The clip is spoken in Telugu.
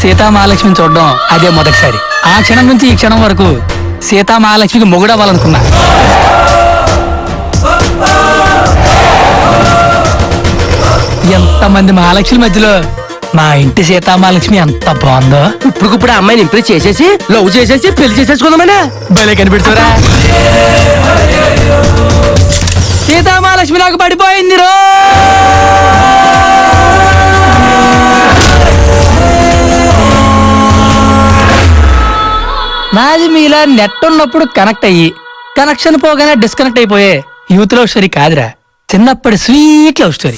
సీతామహాలక్ష్మిని చూడడం అదే మొదటిసారి. ఆ క్షణం నుంచి ఈ క్షణం వరకు సీతామహాలక్ష్మికి మొగుడవ్వాలనుకున్నా. ఎంతమంది మహాలక్ష్మి మధ్యలో మా ఇంటి సీతామహాలక్ష్మి ఎంత బాగుందో? ఇప్పుడు ఆ అమ్మాయిని ఇంప్రెస్ చేసేసి లవ్ చేసేసి పెళ్ళి చేసేసుకుందామనే. భలే కనిపెడుతురా. నాకు పడిపోయింది రో. నాది మీలా నెట్ ఉన్నప్పుడు కనెక్ట్ అయ్యి కనెక్షన్ పోగానే డిస్కనెక్ట్ అయిపోయే యూత్ లవ్ స్టోరీ కాదురా. చిన్నప్పటి స్వీట్ లవ్ స్టోరీ.